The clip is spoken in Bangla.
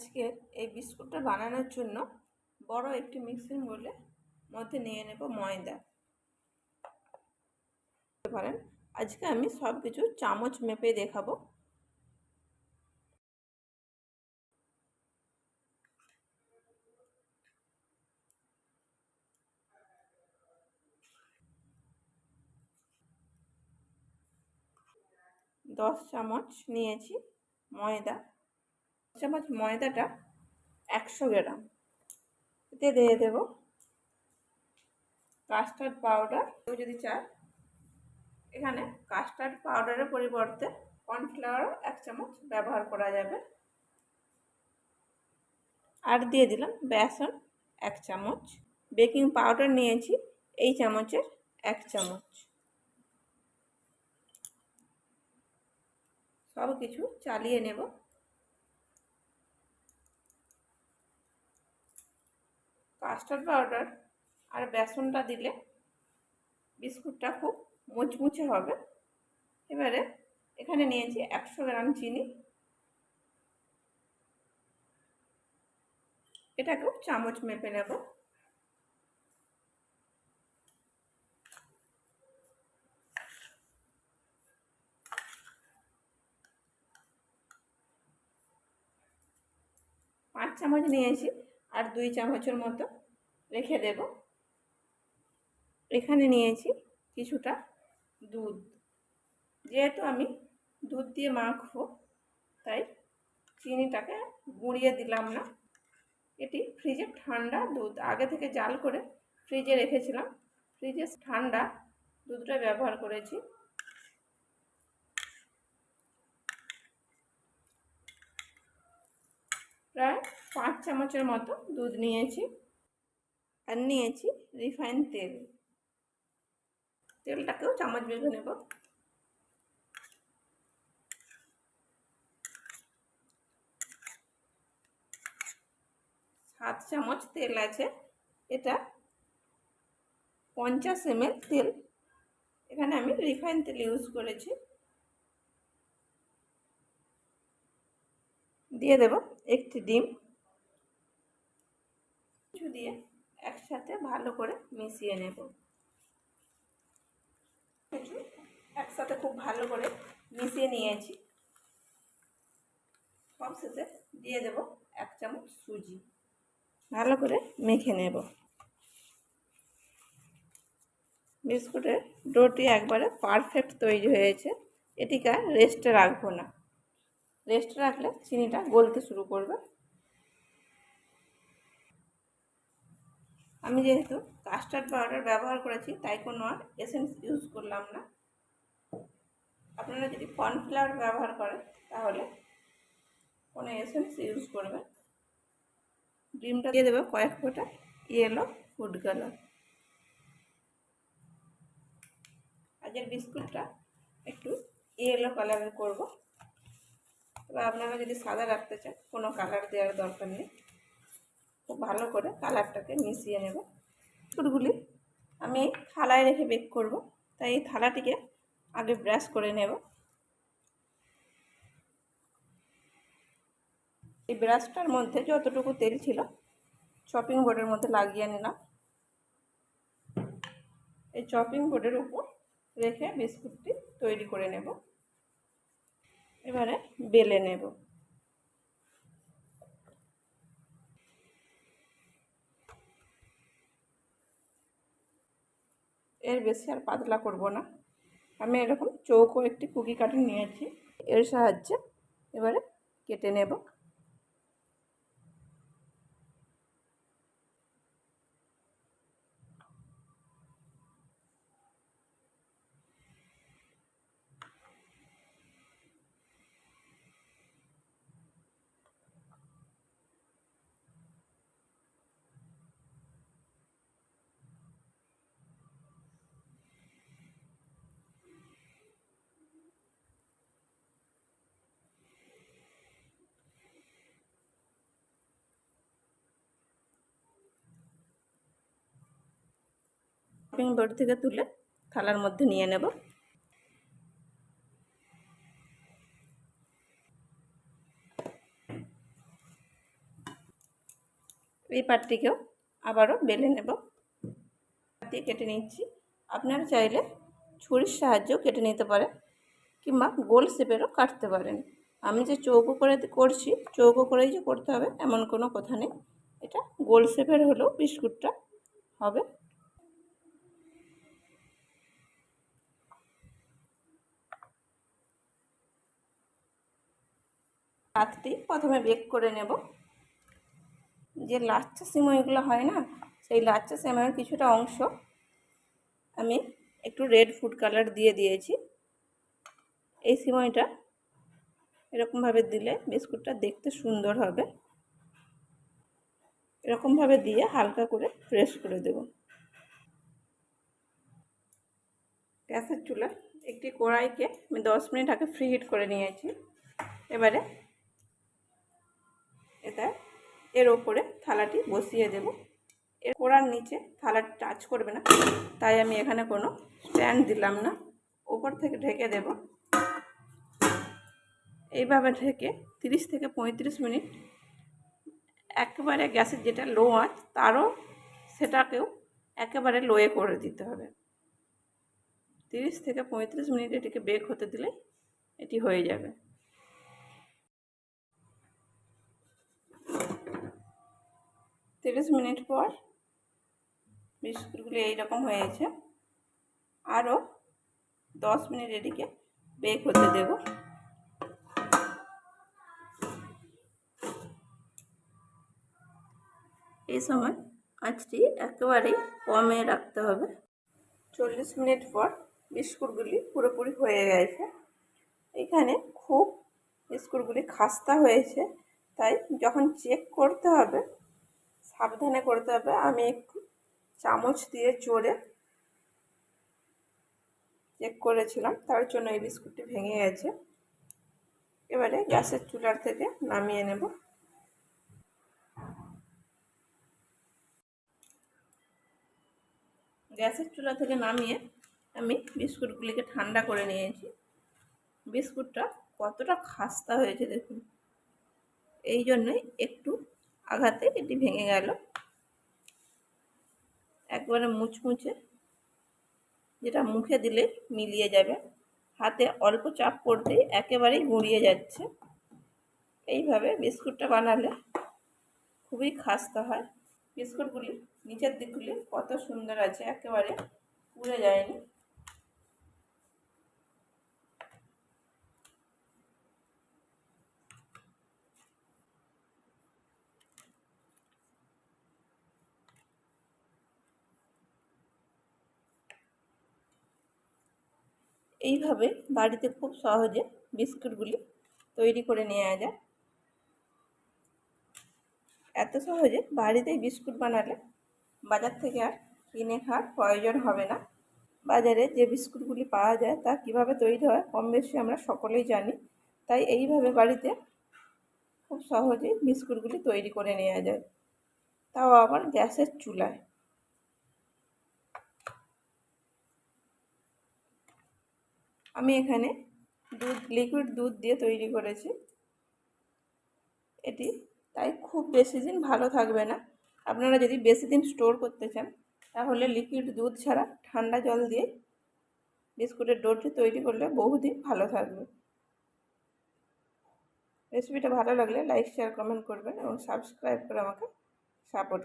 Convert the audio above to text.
আজকে এই বিস্কুটটা বানানোর জন্য বড় একটি মিক্সিং বলে মধ্যে নিয়ে নেব ময়দা। পারেন। আজকে আমি সব কিছু চামচ মেপে দেখাবো। দশ চামচ নিয়েছি ময়দা। চামচ ময়দাটা একশো গ্রাম। এতে দিয়ে দেব কাস্টার্ড পাউডার কেউ যদি চায়, এখানে কাস্টার্ড পাউডারের পরিবর্তে কর্নফ্লাওয়ারও এক চামচ ব্যবহার করা যাবে। আর দিয়ে দিলাম বেসন এক চামচ। বেকিং পাউডার নিয়েছি, এই চামচের এক চামচ। সব কিছু চালিয়ে নেব। কাস্টার্ড পাউডার আর বেসনটা দিলে বিস্কুটটা খুব মুচমুচে হবে। এবারে এখানে নিয়েছি একশো গ্রাম চিনি। এটাকেও চামচ মেপে নেব। পাঁচ চামচ নিয়েছি আর দুই চামচের মতো রেখে দেব। এখানে নিয়েছি কিছুটা দুধ। যেহেতু আমি দুধ দিয়ে মাখবো, তাই চিনিটাকে গুঁড়িয়ে দিলাম না। এটি ফ্রিজে ঠান্ডা দুধ। আগে থেকে জাল করে ফ্রিজে রেখেছিলাম। ফ্রিজে ঠান্ডা দুধটা ব্যবহার করেছি। প্রায় পাঁচ চামচের মতো দুধ নিয়েছি আর নিয়েছি রিফাইন তেল। তেলটাকেও চামচ বেঁধে নেব। সাত চামচ তেল আছে। এটা পঞ্চাশ এম তেল। এখানে আমি রিফাইন তেল ইউজ করেছি। দিয়ে দেব একটি ডিম। কিছু দিয়ে একসাথে ভালো করে মিশিয়ে নেব। একসাথে খুব ভালো করে মিশিয়ে নিয়েছি। সব শেষে দিয়ে দেব এক চামচ সুজি। ভালো করে মেখে নেব। বিস্কুটের ডোটি একবারে পারফেক্ট তৈরি হয়েছে। এটিকে রেস্টে রাখব না। রেস্টে রাখলে চিনিটা গলতে শুরু করবে। আমি যেহেতু কাস্টার্ড পাউডার ব্যবহার করেছি, তাই কোনো আর এসেন্স ইউজ করলাম না। আপনারা যদি কর্নফ্লাওয়ার ব্যবহার করেন, তাহলে কোনো এসেন্স ইউজ করবেন। ডিমটা দিয়ে দেবে কয়েক ফোঁটা ইয়েলো ফুড কালার আজকের বিস্কুটটা একটু ইয়েলো কালারের করব। তবে আপনারা যদি সাদা রাখতে চান, কোনো কালার দেওয়ার দরকার নেই। খুব ভালো করে কালারটাকে মিশিয়ে নেব। বিস্কুটগুলি আমি থালায় রেখে বেক করব, তাই এই থালাটিকে আগে ব্রাশ করে নেব। এই ব্রাশটার মধ্যে যতটুকু তেল ছিল চপিং বোর্ডের মধ্যে লাগিয়ে নিলাম। এই চপিং বোর্ডের উপর রেখে বিস্কুটটি তৈরি করে নেব। এবারে বেলে নেব। এর বেশি আর পাতলা করব না। আমি এরকম চৌকো একটি কুকি কাটিং নিয়েছি। এর সাহায্যে এবারে কেটে নেব। চপিং বোর্ড থেকে তুলে থালার মধ্যে নিয়ে নেব। এই পাটটিকেও আবারও বেলে নেব। দিয়ে কেটে নিচ্ছি। আপনারা চাইলে ছুরির সাহায্যেও কেটে নিতে পারেন কিংবা গোল শেপেরও কাটতে পারেন। আমি যে চৌকো করে করছি, চৌকো করেই যে করতে হবে, এমন কোনো কথা নেই। এটা গোল শেপের হলেও বিস্কুটটা হবে। পাতটি প্রথমে বেক করে নেব। যে লাচ্চা সিমইগুলো হয় না, সেই লাচ্চা সিমইয়ের কিছুটা অংশ আমি একটু রেড ফুড কালার দিয়ে দিয়েছি। এই সিমইটা এরকমভাবে দিলে বিস্কুটটা দেখতে সুন্দর হবে। এরকমভাবে দিয়ে হালকা করে প্রেস করে দেব। গ্যাসের চুলা একটি কড়াইকে আমি দশ মিনিট আগে ফ্রি হিট করে নিয়েছি। এবারে এটা এর ওপরে থালাটি বসিয়ে দেব। এর কোড়ার নিচে থালাটি টাচ করবে না, তাই আমি এখানে কোনো স্ট্যান্ড দিলাম না। ওপর থেকে ঢেকে দেব। এইভাবে ঢেকে তিরিশ থেকে পঁয়ত্রিশ মিনিট একেবারে গ্যাসের যেটা লো আঁচ, তারও সেটাকেও একেবারে লোয়ে করে দিতে হবে। তিরিশ থেকে পঁয়ত্রিশ মিনিট এটিকে বেক হতে দিলে এটি হয়ে যাবে। তিরিশ মিনিট পর বিস্কুটগুলি এইরকম হয়েছে। আরও দশ মিনিট এটিকে বেক হতে দেব। এই সময় আঁচটি একেবারেই কমে রাখতে হবে। চল্লিশ মিনিট পর বিস্কুটগুলি পুরোপুরি হয়ে গেছে। এখানে খুব বিস্কুটগুলি খাস্তা হয়েছে, তাই যখন চেক করতে হবে সাবধানে করতে হবে। আমি একটু চামচ দিয়ে চড়ে চেক করেছিলাম, তার জন্য এই বিস্কুটটি ভেঙে গেছে। এবারে গ্যাসের চুলার থেকে নামিয়ে নেব। গ্যাসের চুলা থেকে নামিয়ে আমি বিস্কুটগুলিকে ঠান্ডা করে নিয়েছি। বিস্কুটটা কতটা খাস্তা হয়েছে দেখুন। এই জন্যই একটু আঘাতে এটি ভেঙে গেল। একবারে মুচমুচে, যেটা মুখে দিলে মিলিয়ে যাবে। হাতে অল্প চাপ পড়তেই একেবারেই গুঁড়িয়ে যাচ্ছে। এইভাবে বিস্কুটটা বানালে খুবই খাস্তা হয়। বিস্কুটগুলি নিচের দিকগুলি কত সুন্দর আছে, একেবারে পুড়ে যায়নি। এইভাবে বাড়িতে খুব সহজে বিস্কুটগুলি তৈরি করে নেওয়া যায়। এত সহজে বাড়িতেই বিস্কুট বানালে বাজার থেকে আর কিনে খাওয়ার প্রয়োজন হবে না। বাজারে যে বিস্কুটগুলি পাওয়া যায় তা কীভাবে তৈরি হয় কম বেশি আমরা সকলেই জানি। তাই এইভাবে বাড়িতে খুব সহজেই বিস্কুটগুলি তৈরি করে নেওয়া যায়। তাও আবার গ্যাসের চুলায়। আমি এখানে দুধ লিকুইড দুধ দিয়ে তৈরি করেছি। এটি তাই খুব বেশি দিন ভালো থাকবে না। আপনারা যদি বেশি দিন স্টোর করতে চান, তাহলে লিকুইড দুধ ছাড়া ঠান্ডা জল দিয়ে বিস্কুটের ডোটি তৈরি করলে বহুদিন ভালো থাকবে। রেসিপিটা ভালো লাগলে লাইক শেয়ার কমেন্ট করবেন এবং সাবস্ক্রাইব করে আমাকে সাপোর্ট